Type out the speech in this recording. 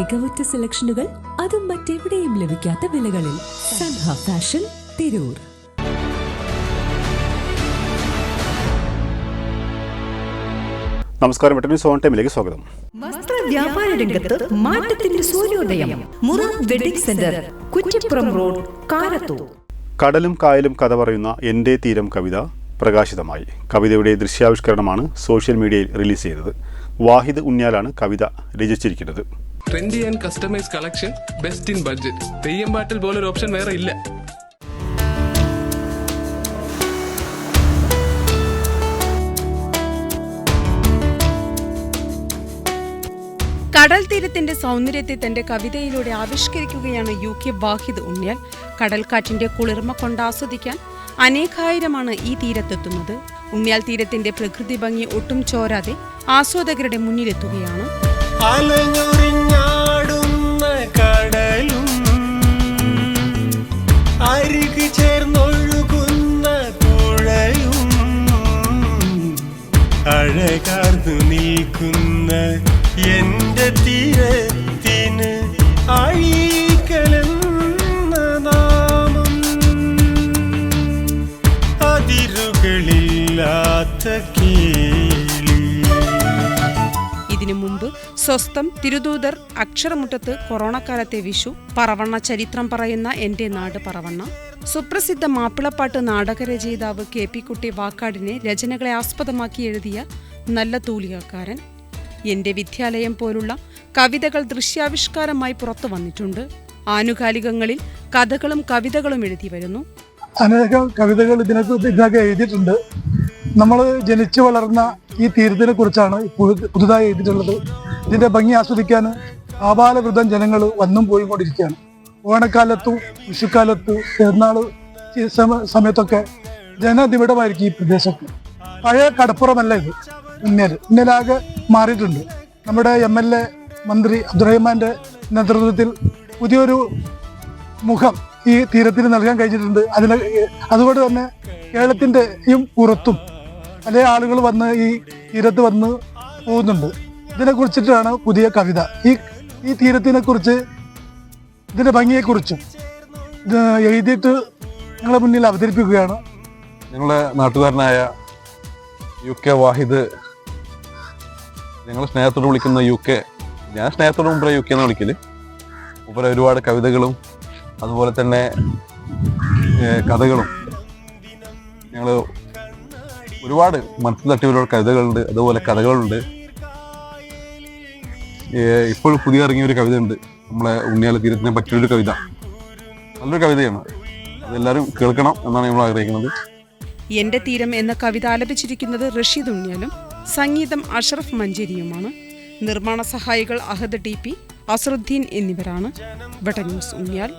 മികവുറ്റ സെലക്ഷനുകൾ അതും മറ്റെവിടെയും ലഭിക്കാത്ത വിലകളിൽ സൻഹ ഫാഷൻ തിരൂർ. നമസ്കാരം സോൺ ടൈമിലേക്ക് സ്വാഗതം. വസ്ത്ര വ്യാപാര രംഗത്ത് മാറ്റത്തിന്റെ സൂര്യോദയം Mura wedding centre Kuttippuram road Karathur. കടലും കായലും കഥ പറയുന്ന എന്റെ തീരം കവിത പ്രകാശിതമായി. കവിതയുടെ ദൃശ്യാവിഷ്കരണമാണ് സോഷ്യൽ മീഡിയയിൽ റിലീസ് ചെയ്തത്. വാഹിദ് ഉണ്ണിയാലാണ് കവിത രചിച്ചിരിക്കുന്നത്. Trendy and customise collection best in budget theyyam പാട്ടിൽ പോലൊരു ഓപ്ഷൻ വേറെ ഇല്ല. കടൽ തീരത്തിന്റെ സൗന്ദര്യത്തെ തന്റെ കവിതയിലൂടെ ആവിഷ്കരിക്കുകയാണ് യു കെ വാഹിദ് ഉണ്ണിയാൽ കടൽക്കാറ്റിന്റെ കുളിർമ കൊണ്ട് ആസ്വദിക്കാൻ അനേകായിരമാണ് ഈ തീരത്തെത്തുന്നത്. ഉണ്ണിയാൽ തീരത്തിന്റെ പ്രകൃതി ഭംഗി ഒട്ടും ചോരാതെ ആസ്വാദകരുടെ മുന്നിലെത്തുകയാണ്. അലഞ്ഞുറിഞ്ഞാടുന്ന കടലും അരികു ചേർന്നൊഴുകുന്ന പുഴയും അഴകാർന്നു നിൽക്കുന്ന എന്റെ തീരത്തിന് അഴീക്കലെന്ന നാമം. അതിരുകളില്ലാത്ത കേളി ഇതിനു മുമ്പ് സ്വസ്ഥം തിരുദൂതർ അക്ഷരമുട്ടത്ത് കൊറോണക്കാലത്തെ വിഷു പറവണ്ണ ചരിത്രം പറയുന്ന എന്റെ നാട് പറവണ്ണ. സുപ്രസിദ്ധ മാപ്പിളപ്പാട്ട് നാടകരചയിതാവ് കെ പി കുട്ടി വാക്കാടിനെ രചനകളെ ആസ്പദമാക്കി എഴുതിയ നല്ല തൂലികക്കാരൻ. എന്റെ വിദ്യാലയം പോലുള്ള കവിതകൾ ദൃശ്യാവിഷ്കാരമായി പുറത്തു വന്നിട്ടുണ്ട്. ആനുകാലികങ്ങളിൽ കഥകളും കവിതകളും എഴുതി വരുന്നു. അനേകം കവിതകൾ ഇതിനകത്ത് ഇതിനൊക്കെ എഴുതിയിട്ടുണ്ട്. നമ്മൾ ജനിച്ചു വളർന്ന ഈ തീരത്തിനെ കുറിച്ചാണ് പുതു- പുതുതായി എഴുതിയിട്ടുള്ളത്. ഇതിന്റെ ഭംഗി ആസ്വദിക്കാൻ ആപാലവൃതം ജനങ്ങൾ വന്നും പോയി കൊണ്ടിരിക്കുകയാണ് ഓണക്കാലത്തും വിഷുക്കാലത്തും പെരുന്നാൾ സമയത്തൊക്കെ ജനനിബിഡമായിരിക്കും ഈ പ്രദേശത്ത്. പഴയ കടപ്പുറമല്ല ഇത്. ഉന്നേൽ ഇന്നലാകെ മാറിയിട്ടുണ്ട്. നമ്മുടെ എം എൽ എ മന്ത്രി അബ്ദുറഹ്മാന്റെ നേതൃത്വത്തിൽ പുതിയൊരു മുഖം ഈ തീരത്തിന് നൽകാൻ കഴിഞ്ഞിട്ടുണ്ട്. അതിന് അതുകൊണ്ട് തന്നെ കേരളത്തിന്റെയും പുറത്തും പല ആളുകൾ വന്ന് ഈ തീരത്ത് വന്ന് പോകുന്നുണ്ട്. ഇതിനെ കുറിച്ചിട്ടാണ് പുതിയ കവിത. ഈ ഈ തീരത്തിനെ കുറിച്ച് ഇതിന്റെ ഭംഗിയെക്കുറിച്ചും ഇത് എഴുതിയിട്ട് നിങ്ങളെ മുന്നിൽ അവതരിപ്പിക്കുകയാണ്. ഞങ്ങളെ നാട്ടുകാരനായ യു കെ വാഹിദ് ഞങ്ങൾ സ്നേഹത്തോട് വിളിക്കുന്ന യു കെ ഞാൻ സ്നേഹത്തോട് മുമ്പേ യു കെ എന്ന് വിളിക്കൽ. മുമ്പേ ഒരുപാട് കവിതകളും അതുപോലെ തന്നെ കഥകളും ഞങ്ങൾ ഒരുപാട് മനസ്സിൽ തട്ടിയുള്ള കവിതകളുണ്ട് അതുപോലെ കഥകളുണ്ട്. ഇപ്പോഴും പുതിയ ഇറങ്ങിയ ഒരു കവിത ഉണ്ട് നമ്മളെ ഉണ്ണിയാല തീരത്തിനെ പറ്റിയൊരു കവിത. നല്ലൊരു കവിതയാണ്. അതെല്ലാവരും കേൾക്കണം എന്നാണ് നമ്മൾ ആഗ്രഹിക്കുന്നത്. എന്റെ തീരം എന്ന കവിത ആലപിച്ചിരിക്കുന്നത് റഷീദ് ഉണ്ണിയാലും സംഗീതം അഷറഫ് മഞ്ചേരിയുമാണ്. നിർമ്മാണ സഹായികൾ അഹദ് ടി പി അസറുദ്ദീൻ എന്നിവരാണ്. ബട്ട ന്യൂസ് ഉണ്ണിയാൽ.